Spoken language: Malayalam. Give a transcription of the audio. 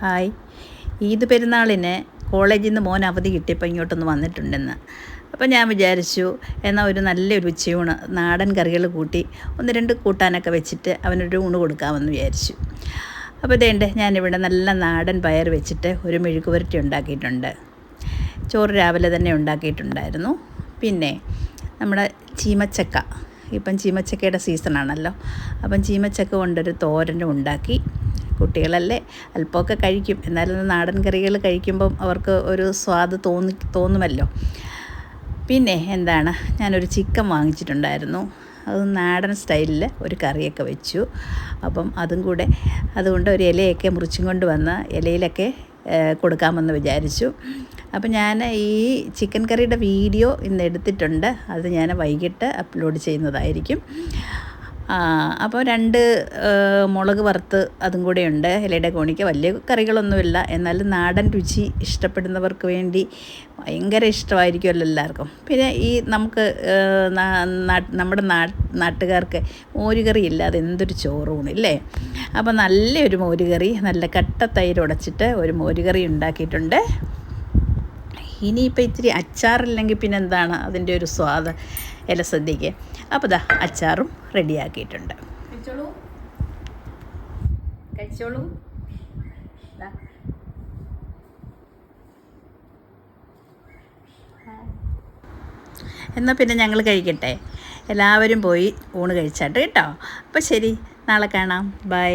ഹായ്. ഈദ് പെരുന്നാളിന് കോളേജിൽ നിന്ന് മോൻ അവധി കിട്ടിയപ്പോൾ ഇങ്ങോട്ടൊന്ന് വന്നിട്ടുണ്ടെന്ന്. അപ്പോൾ ഞാൻ വിചാരിച്ചു എന്നാൽ ഒരു നല്ലൊരു ഉച്ചയൂണ് നാടൻ കറികൾ കൂട്ടി ഒന്ന് രണ്ട് കൂട്ടാനൊക്കെ വെച്ചിട്ട് അവനൊരു ഊണ് കൊടുക്കാമെന്ന് വിചാരിച്ചു. അപ്പോൾ ഇതേണ്ടേ ഞാനിവിടെ നല്ല നാടൻ പയർ വെച്ചിട്ട് ഒരു മെഴുക്ക് പുരട്ടി ഉണ്ടാക്കിയിട്ടുണ്ട്. ചോറ് രാവിലെ തന്നെ ഉണ്ടാക്കിയിട്ടുണ്ടായിരുന്നു. പിന്നെ നമ്മുടെ ചീമച്ചക്ക. ഇപ്പം ചീമച്ചക്കയുടെ സീസണാണല്ലോ. അപ്പം ചീമച്ചക്ക കൊണ്ടൊരു തോരനും ഉണ്ടാക്കി. കുട്ടികളല്ലേ? അല്പമൊക്കെ കഴിക്കും. എന്നാലും നാടൻ കറികൾ കഴിക്കുമ്പം അവർക്ക് ഒരു സ്വാദ് തോന്നി തോന്നുമല്ലോ. പിന്നെ എന്താണ്? ഞാനൊരു ചിക്കൻ വാങ്ങിച്ചിട്ടുണ്ടായിരുന്നു. അത് നാടൻ സ്റ്റൈലിൽ ഒരു കറിയൊക്കെ വെച്ചു. അപ്പം അതും കൂടെ അതുകൊണ്ട് ഒരു ഇലയൊക്കെ മുറിച്ചും കൊണ്ട് വന്ന് ഇലയിലൊക്കെ കൊടുക്കാമെന്ന് വിചാരിച്ചു. അപ്പം ഞാൻ ഈ ചിക്കൻ കറിയുടെ വീഡിയോ ഇന്ന് എടുത്തിട്ടുണ്ട്. അത് ഞാൻ വൈകിട്ട് അപ്ലോഡ് ചെയ്യുന്നതായിരിക്കും. അപ്പോൾ രണ്ട് മുളക് വറുത്ത് അതും കൂടെ ഉണ്ട്. ഇലയുടെ കോണിക്ക് വലിയ കറികളൊന്നുമില്ല. എന്നാലും നാടൻ രുചി ഇഷ്ടപ്പെടുന്നവർക്ക് വേണ്ടി ഭയങ്കര ഇഷ്ടമായിരിക്കുമല്ലോ എല്ലാവർക്കും. പിന്നെ ഈ നമുക്ക് നമ്മുടെ നാട്ടുകാർക്ക് മോരുകറി ഇല്ലാതെ എന്തൊരു ചോറൂണില്ലേ അപ്പോൾ നല്ലൊരു മോരുകറി നല്ല കട്ട തൈര് ഉടച്ചിട്ട് ഒരു മോരുകറി ഉണ്ടാക്കിയിട്ടുണ്ട്. ഇനിയിപ്പോൾ ഇത്തിരി അച്ചാറില്ലെങ്കിൽ പിന്നെ എന്താണ് അതിന്റെ ഒരു സ്വാദ് ഇല സദ്യക്ക്. അപ്പോൾ ദാ അച്ചാറും റെഡിയാക്കിയിട്ടുണ്ട് കഴിച്ചോളൂ. എന്നാൽ പിന്നെ ഞങ്ങൾ കഴിക്കട്ടെ. എല്ലാവരും പോയി ഊണ് കഴിച്ചാട്ട് കേട്ടോ. അപ്പോൾ ശരി നാളെ കാണാം. ബൈ